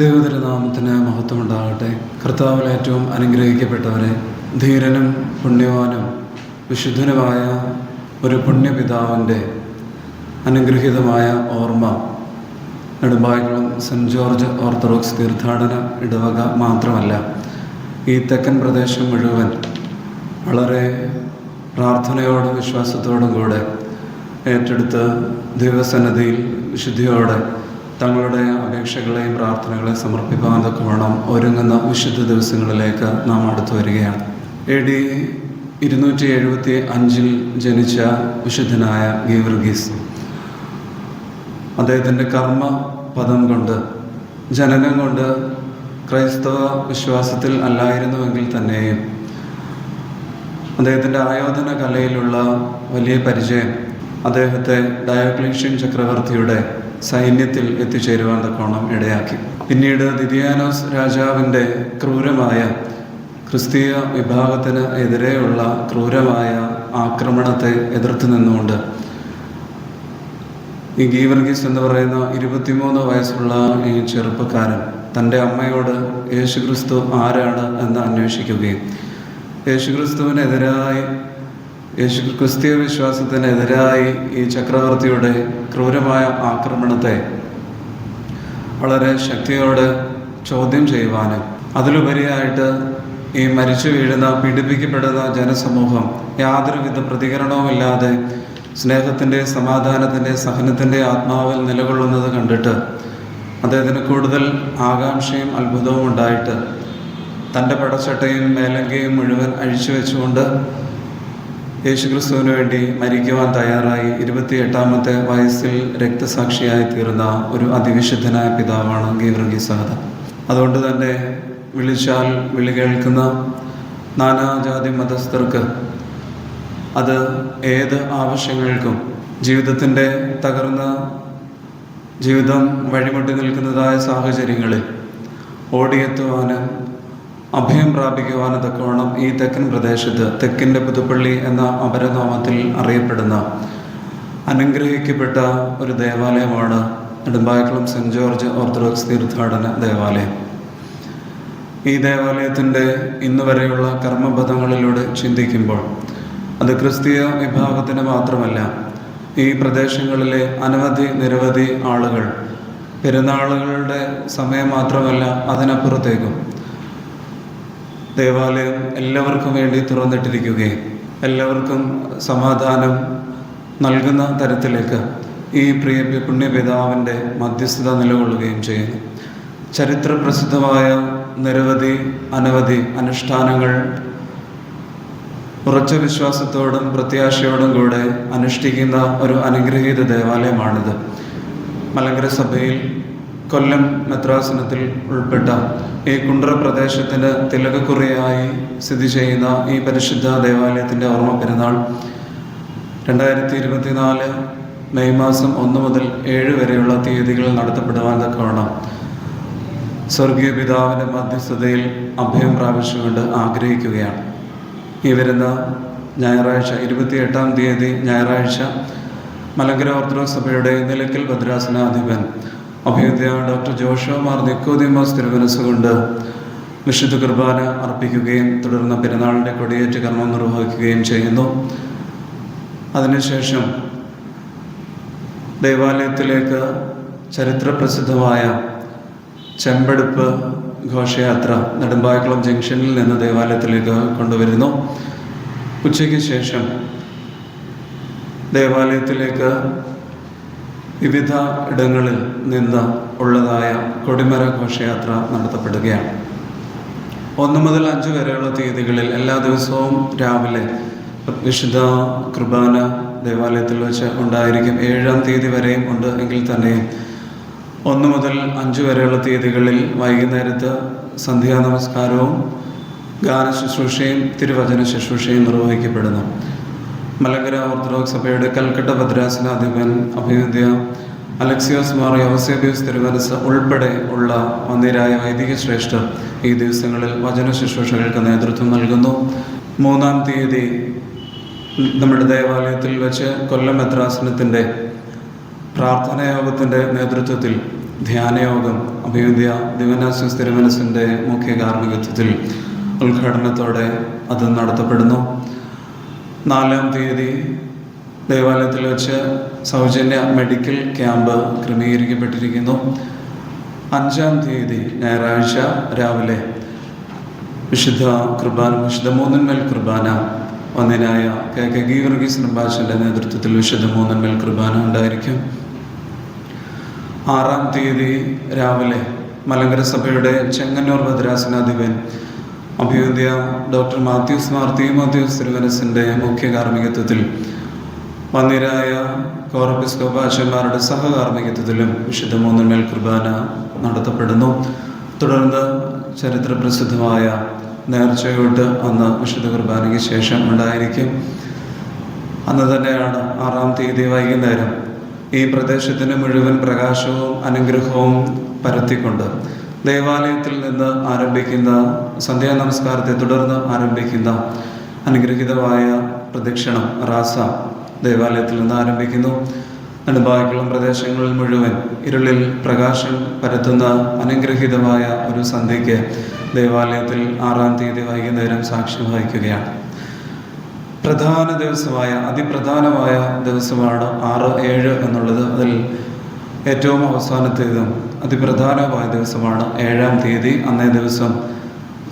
ദൈവതിരുനാമത്തിന് മഹത്വമുണ്ടാകട്ടെ. കർത്താവിൽ ഏറ്റവും അനുഗ്രഹിക്കപ്പെട്ടവരെ ധീരനും പുണ്യവാനും വിശുദ്ധനുമായ ഒരു പുണ്യപിതാവിന്റെ അനുഗ്രഹീതമായ ഓർമ്മ നെടുമ്പായകുളം സെന്റ് ജോർജ് ഓർത്തഡോക്സ് തീർത്ഥാടന ഇടവക മാത്രമല്ല ഈ തെക്കൻ പ്രദേശം മുഴുവൻ വളരെ പ്രാർത്ഥനയോടും വിശ്വാസത്തോടും കൂടെ ഏറ്റെടുത്ത് ദൈവസന്നദ്ധിയിൽ വിശുദ്ധിയോടെ തങ്ങളുടെ അപേക്ഷകളെയും പ്രാർത്ഥനകളെയും സമർപ്പിക്കാൻ തക്കവണ്ണം ഒരുങ്ങുന്ന വിശുദ്ധ ദിവസങ്ങളിലേക്ക് നാം അടുത്തു വരികയാണ്. എ ഡി ഇരുന്നൂറ്റി എഴുപത്തി അഞ്ചിൽ ജനിച്ച വിശുദ്ധനായ ഗീവർഗീസ്. അദ്ദേഹത്തിന്റെ കർമ്മ പദം കൊണ്ട് ജനനം കൊണ്ട് ക്രൈസ്തവ വിശ്വാസത്തിൽ അല്ലായിരുന്നുവെങ്കിൽ തന്നെയും അദ്ദേഹത്തിന്റെ ആയോധന കലയിലുള്ള വലിയ പരിചയം അദ്ദേഹത്തെ ഡയോക്ലീഷ്യൻ ചക്രവർത്തിയുടെ സൈന്യത്തിൽ എത്തിച്ചേരുവാൻ തക്കോണം ഇടയാക്കി. പിന്നീട് ദിദിയാനോസ് രാജാവിന്റെ ക്രൂരമായ ക്രിസ്തീയ വിഭാഗത്തിന് എതിരെയുള്ള ക്രൂരമായ ആക്രമണത്തെ എതിർത്ത് നിന്നുകൊണ്ട് ഈ ഗീവർഗീസ് എന്ന് പറയുന്ന ഇരുപത്തിമൂന്ന് വയസ്സുള്ള ഈ ചെറുപ്പക്കാരൻ തന്റെ അമ്മയോട് യേശുക്രിസ്തു ആരാണ് എന്ന് അന്വേഷിക്കുകയും യേശുക്രിസ്തുവിനെതിരായി യേശു ക്രിസ്തീയ വിശ്വാസത്തിനെതിരായി ഈ ചക്രവർത്തിയുടെ ക്രൂരമായ ആക്രമണത്തെ വളരെ ശക്തിയോട് ചോദ്യം ചെയ്യുവാനും അതിലുപരിയായിട്ട് ഈ മരിച്ചു വീഴുന്ന പീഡിപ്പിക്കപ്പെടുന്ന ജനസമൂഹം യാതൊരുവിധ പ്രതികരണവുമില്ലാതെ സ്നേഹത്തിന്റെ സമാധാനത്തിന്റെ സഹനത്തിന്റെ ആത്മാവിൽ നിലകൊള്ളുന്നത് കണ്ടിട്ട് അദ്ദേഹത്തിന് കൂടുതൽ ആകാംക്ഷയും അത്ഭുതവും ഉണ്ടായിട്ട് തന്റെ പടച്ചട്ടയും മേലങ്കയും മുഴുവൻ അഴിച്ചു വെച്ചുകൊണ്ട് യേശുക്രിസ്തുവിന് വേണ്ടി മരിക്കുവാൻ തയ്യാറായി ഇരുപത്തി എട്ടാമത്തെ വയസ്സിൽ രക്തസാക്ഷിയായി തീർന്ന ഒരു അതിവിശുദ്ധനായ പിതാവാണ് ഗീവർഗി സഹദ അതുകൊണ്ട് തന്നെ വിളിച്ചാൽ വിളി കേൾക്കുന്ന നാനാജാതി മതസ്ഥർക്ക് അത് ഏത് ആവശ്യങ്ങൾക്കും ജീവിതത്തിന്റെ തകർന്ന ജീവിതം വഴിമുട്ടി നിൽക്കുന്നതായ സാഹചര്യങ്ങളിൽ ഓടിയെത്തുവാനും അഭയം പ്രാപിക്കുവാന് തക്കവണ്ണം ഈ തെക്കൻ പ്രദേശത്ത് തെക്കിന്റെ പുതുപ്പള്ളി എന്ന അപരനാമത്തിൽ അറിയപ്പെടുന്ന അനുഗ്രഹിക്കപ്പെട്ട ഒരു ദേവാലയമാണ് നെടുമ്പായക്കുളം സെന്റ് ജോർജ് ഓർത്തഡോക്സ് തീർത്ഥാടന ദേവാലയം. ഈ ദേവാലയത്തിന്റെ ഇന്ന് വരെയുള്ള കർമ്മപഥങ്ങളിലൂടെ ചിന്തിക്കുമ്പോൾ അത് ക്രിസ്തീയ വിഭാഗത്തിന് മാത്രമല്ല ഈ പ്രദേശങ്ങളിലെ അനവധി നിരവധി ആളുകൾ പെരുന്നാളുകളുടെ സമയം മാത്രമല്ല അതിനപ്പുറത്തേക്കും ദേവാലയം എല്ലാവർക്കും വേണ്ടി തുറന്നിട്ടിരിക്കുകയും എല്ലാവർക്കും സമാധാനം നൽകുന്ന തരത്തിലേക്ക് ഈ പ്രിയ പുണ്യപിതാവിന്റെ മധ്യസ്ഥത നിലകൊള്ളുകയും ചെയ്യുന്നു. ചരിത്ര പ്രസിദ്ധമായ നിരവധി അനവധി അനുഷ്ഠാനങ്ങൾ ഉറച്ച വിശ്വാസത്തോടും പ്രത്യാശയോടും കൂടെ അനുഷ്ഠിക്കുന്ന ഒരു അനുഗ്രഹീത ദേവാലയമാണിത്. മലങ്കര സഭയിൽ കൊല്ലം മെത്രാസനത്തിൽ ഉൾപ്പെട്ട ഈ കുണ്ട്ര പ്രദേശത്തിന് തിലകക്കുറിയായി സ്ഥിതി ചെയ്യുന്ന ഈ പരിശുദ്ധ ദേവാലയത്തിന്റെ ഓർമ്മ പെരുന്നാൾ രണ്ടായിരത്തി ഇരുപത്തിനാല് മെയ് മാസം ഒന്ന് മുതൽ ഏഴ് വരെയുള്ള തീയതികളിൽ നടത്തപ്പെടുവാൻ തക്കവണ്ണം സ്വർഗീയ പിതാവിന്റെ മധ്യസ്ഥതയിൽ അഭയം പ്രാപിച്ചുകൊണ്ട് ആഗ്രഹിക്കുകയാണ്. ഈ വരുന്ന ഞായറാഴ്ച ഇരുപത്തിയെട്ടാം തീയതി ഞായറാഴ്ച മലങ്കര ഓർത്തഡോക്സ് സഭയുടെ നിലയ്ക്കൽ ഭദ്രാസനാധിപൻ അഭ്യുദയ ഡോക്ടർ ജോഷോ മാർ നിക്കോദിമോസ് തിരുവനസുകൊണ്ട് വിശുദ്ധ കുർബാന അർപ്പിക്കുകയും തുടർന്ന് പെരുന്നാളിന്റെ കൊടിയേറ്റ് കർമ്മം നിർവഹിക്കുകയും ചെയ്യുന്നു. അതിനുശേഷം ദേവാലയത്തിലേക്ക് ചരിത്രപ്രസിദ്ധമായ ചെമ്പെടുപ്പ് ഘോഷയാത്ര നെടുമ്പായക്കുളം ജംഗ്ഷനിൽ നിന്ന് ദേവാലയത്തിലേക്ക് കൊണ്ടുവരുന്നു. ഉച്ചയ്ക്ക് ശേഷം ദേവാലയത്തിലേക്ക് വിവിധ ഇടങ്ങളിൽ നിന്ന് ഉള്ളതായ കൊടിമര ഘോഷയാത്ര നടത്തപ്പെടുകയാണ്. ഒന്ന് മുതൽ അഞ്ച് വരെയുള്ള തീയതികളിൽ എല്ലാ ദിവസവും രാവിലെ വിശുദ്ധ കുർബാന ദേവാലയത്തിൽ വെച്ച് ഉണ്ടായിരിക്കും. ഏഴാം തീയതി വരെയും ഉണ്ട് എങ്കിൽ തന്നെയും ഒന്ന് മുതൽ അഞ്ച് വരെയുള്ള തീയതികളിൽ വൈകുന്നേരത്ത് സന്ധ്യാ നമസ്കാരവും ഗാന ശുശ്രൂഷയും തിരുവചന ശുശ്രൂഷയും നിർവഹിക്കപ്പെടുന്നു. മലങ്കര ഓർത്തഡോക്സ് സഭയുടെ കൽക്കട്ട ഭദ്രാസനാധിപൻ അഭിനന്ദ അലക്സിയോസ് മാർ യോസേബിയോസ് തിരുവനസ് ഉൾപ്പെടെ ഉള്ള മന്ദിരായ വൈദിക ശ്രേഷ്ഠർ ഈ ദിവസങ്ങളിൽ വചന ശുശ്രൂഷകൾക്ക് നേതൃത്വം നൽകുന്നു. മൂന്നാം തീയതി നമ്മുടെ ദേവാലയത്തിൽ വെച്ച് കൊല്ലം മെത്രാസനത്തിന്റെ പ്രാർത്ഥനായോഗത്തിന്റെ നേതൃത്വത്തിൽ ധ്യാനയോഗം അഭിയുദ്യ ദിവനാശ്വസ് തിരുമനസിന്റെ മുഖ്യ കാർമ്മികത്വത്തിൽ ഉദ്ഘാടനത്തോടെ അത് നടത്തപ്പെടുന്നു. നാലാം തീയതി ദേവാലയത്തിൽ വെച്ച് സൗജന്യ മെഡിക്കൽ ക്യാമ്പ് ക്രമീകരിക്കപ്പെട്ടിരിക്കുന്നു. അഞ്ചാം തീയതി ഞായറാഴ്ച രാവിലെ വിശുദ്ധ കുർബാന വിശുദ്ധ മൂന്നന്മേൽ കുർബാന ഒന്നിനായ കെ കെ ഗീവർഗീസ് നമ്പാശന്റെ നേതൃത്വത്തിൽ വിശുദ്ധ മൂന്നന്മേൽ കുർബാന ഉണ്ടായിരിക്കും. ആറാം തീയതി രാവിലെ മലങ്കര സഭയുടെ ചെങ്ങന്നൂർ ഭദ്രാസനാധിപൻ അഭിയുദ്യ ഡോക്ടർ മാത്യൂസ് മാർ മാത്യൂസ് തിരുവനസിന്റെ മുഖ്യ കാർമ്മികത്വത്തിൽ മന്ദിരായ കോറപ്പിസ്കോപാച്ചന്മാരുടെ സഹകാർമ്മികത്വത്തിലും വിശുദ്ധ മൂന്നിന്മേൽ കുർബാന നടത്തപ്പെടുന്നു. തുടർന്ന് ചരിത്ര പ്രസിദ്ധമായ നേർച്ചയോട്ട് അന്ന് വിശുദ്ധ കുർബാനയ്ക്ക് ശേഷം ഉണ്ടായിരിക്കും. അന്ന് തന്നെയാണ് ആറാം തീയതി വൈകുന്നേരം ഈ പ്രദേശത്തിന് മുഴുവൻ പ്രകാശവും അനുഗ്രഹവും പരത്തിക്കൊണ്ട് ദേവാലയത്തിൽ നിന്ന് ആരംഭിക്കുന്ന സന്ധ്യാ നമസ്കാരത്തെ തുടർന്ന് ആരംഭിക്കുന്ന അനുഗ്രഹീതമായ പ്രദക്ഷിണം റാസ ദേവാലയത്തിൽ നിന്ന് ആരംഭിക്കുന്നു. നെടുമ്പായ്ക്കുളം പ്രദേശങ്ങളിൽ മുഴുവൻ ഇരുളിൽ പ്രകാശം പരത്തുന്ന അനുഗ്രഹീതമായ ഒരു സന്ധ്യയ്ക്ക് ദേവാലയത്തിൽ ആറാം തീയതി വൈകുന്നേരം സാക്ഷ്യം വഹിക്കുകയാണ്. പ്രധാന ദിവസമായ അതിപ്രധാനമായ ദിവസമാണ് ആറ് ഏഴ് എന്നുള്ളത്. അതിൽ ഏറ്റവും അവസാനത്തേതും അതിപ്രധാനമായ ദിവസമാണ് ഏഴാം തീയതി അന്നേ ദിവസം.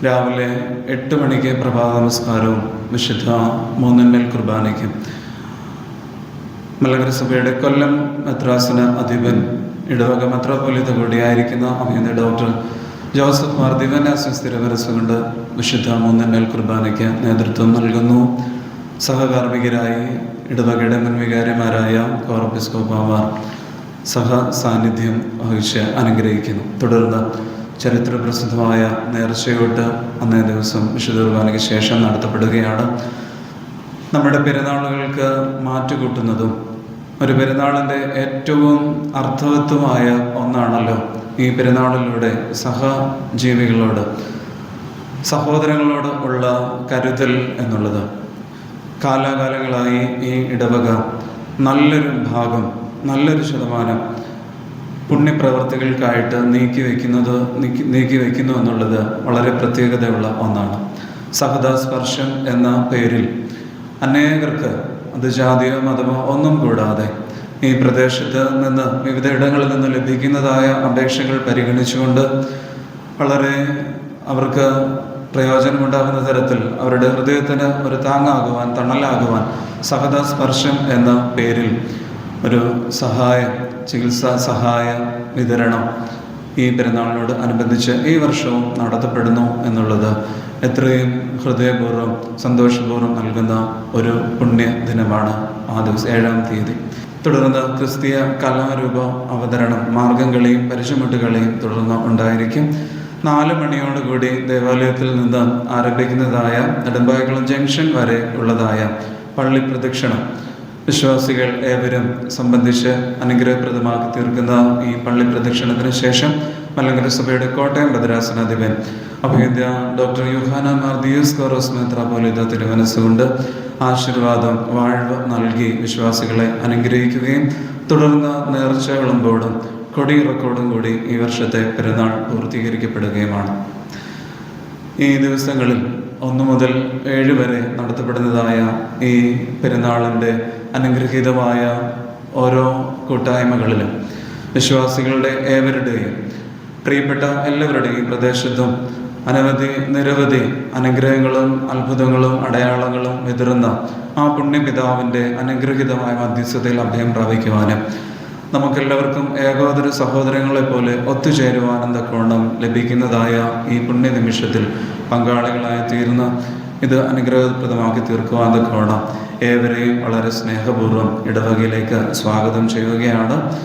രാവിലെ എട്ട് മണിക്ക് പ്രഭാത നമസ്കാരവും. വിശുദ്ധ മൂന്നന്മേൽ കുർബാനയ്ക്കും. മലകരസഭയുടെ കൊല്ലം മദ്രാസിന് അധിപൻ ഇടവക മെത്രാപ്പൊലിത്ത കൂടിയായിരിക്കുന്ന അഭിനന്ദ ഡോക്ടർ ജോസഫ് മാർ ദിവനാസിസ് സ്ഥിരവരസുകൊണ്ട് വിശുദ്ധ മൂന്നന്മേൽ കുർബാനയ്ക്ക് നേതൃത്വം നൽകുന്നു. സഹകാർമ്മികരായി ഇടവകയുടെ മുൻവികാരിമാരായ കോറപ്പിസ്കോപ്പാമാർ സഹ സാന്നിധ്യം വഹിച്ച് അനുഗ്രഹിക്കുന്നു. തുടർന്ന് ചരിത്ര പ്രസിദ്ധമായ നേർച്ചയോട്ട് അന്നേ ദിവസം വിശുദ്ധ ശേഷം നടത്തപ്പെടുകയാണ്. നമ്മുടെ പെരുന്നാളുകൾക്ക് മാറ്റുകൂട്ടുന്നതും ഒരു പെരുന്നാളിന്റെ ഏറ്റവും അർത്ഥവത്വമായ ഒന്നാണല്ലോ ഈ പെരുന്നാളിലൂടെ സഹജീവികളോട് സഹോദരങ്ങളോട് ഉള്ള കരുതൽ എന്നുള്ളത്. കാലാകാലങ്ങളായി ഈ ഇടവക നല്ലൊരു ഭാഗം നല്ലൊരു ശതമാനം പുണ്യപ്രവർത്തികൾക്കായിട്ട് നീക്കി വയ്ക്കുന്നത് നീക്കി വയ്ക്കുന്നു എന്നുള്ളത് വളരെ പ്രത്യേകതയുള്ള ഒന്നാണ്. സഹതാസ്പർശം എന്ന പേരിൽ അനേകർക്ക് അത് ജാതിയോ മതമോ ഒന്നും കൂടാതെ ഈ പ്രദേശത്ത് നിന്ന് വിവിധ ഇടങ്ങളിൽ നിന്ന് ലഭിക്കുന്നതായ അപേക്ഷകൾ പരിഗണിച്ചുകൊണ്ട് വളരെ അവർക്ക് പ്രയോജനമുണ്ടാകുന്ന തരത്തിൽ അവരുടെ ഹൃദയത്തിന് ഒരു താങ്ങാകുവാൻ തണലാകുവാൻ സഹതാസ്പർശം എന്ന പേരിൽ ഒരു സഹായം ചികിത്സാ സഹായ വിതരണം ഈ പെരുന്നാളിനോട് അനുബന്ധിച്ച് ഈ വർഷവും നടത്തപ്പെടുന്നു എന്നുള്ളത് എത്രയും ഹൃദയപൂർവം സന്തോഷപൂർവം നൽകുന്ന ഒരു പുണ്യ ദിനമാണ് ആ ദിവസം ഏഴാം തീയതി. തുടർന്ന് ക്രിസ്തീയ കലാരൂപ അവതരണം മാർഗംകളിയും പരിശുമുട്ടുകളിയും തുടർന്ന് ഉണ്ടായിരിക്കും. നാല് മണിയോടുകൂടി ദേവാലയത്തിൽ നിന്ന് ആരംഭിക്കുന്നതായ നെടുമ്പായക്കുളം ജംഗ്ഷൻ വരെ ഉള്ളതായ പള്ളി പ്രദക്ഷിണം വിശ്വാസികൾ ഏവരും സംബന്ധിച്ച് അനുഗ്രഹപ്രദമാക്കി തീർക്കുന്ന ഈ പള്ളി പ്രദക്ഷിണത്തിന് ശേഷം മലങ്കര സഭയുടെ കോട്ടയം ഭദ്രാസനാധിപൻ അഭിവിദ്യ ഡോക്ടർ യുഹാന മാർ ദിയസ് കോറോസ് മെത്രാപോലിത തിരുമനസ്സുകൊണ്ട് ആശീർവാദം വാഴ്വ് നൽകി വിശ്വാസികളെ അനുഗ്രഹിക്കുകയും തുടർന്ന് നേർച്ച വിളമ്പോടും കൊടിയിറക്കോടും കൂടി ഈ വർഷത്തെ പെരുന്നാൾ പൂർത്തീകരിക്കപ്പെടുകയുമാണ്. ഈ ദിവസങ്ങളിൽ ഒന്നു മുതൽ ഏഴ് വരെ നടത്തപ്പെടുന്നതായ ഈ പെരുന്നാളിന്റെ അനുഗ്രഹീതമായ ഓരോ കൂട്ടായ്മകളിലും വിശ്വാസികളുടെ ഏവരുടെയും പ്രിയപ്പെട്ട എല്ലാവരുടെയും പ്രദേശത്തും അനവധി നിരവധി അനുഗ്രഹങ്ങളും അത്ഭുതങ്ങളും അടയാളങ്ങളും വിതറുന്ന ആ പുണ്യപിതാവിന്റെ അനുഗ്രഹീതമായ മധ്യസ്ഥതയിൽ അഭയം പ്രാപിക്കുവാനും നമുക്കെല്ലാവർക്കും ഏകോദര സഹോദരങ്ങളെ പോലെ ഒത്തുചേരുവാനും തക്കവണ്ണം ലഭിക്കുന്നതായ ഈ പുണ്യ നിമിഷത്തിൽ പങ്കാളികളായി തീർന്ന് ഇത് അനുഗ്രഹപ്രദമാക്കി തീർക്കുവാൻ തക്കവണ്ണം ഏവരെയും വളരെ സ്നേഹപൂർവം ഇടവകയിലേക്ക് സ്വാഗതം ചെയ്യുകയാണ്.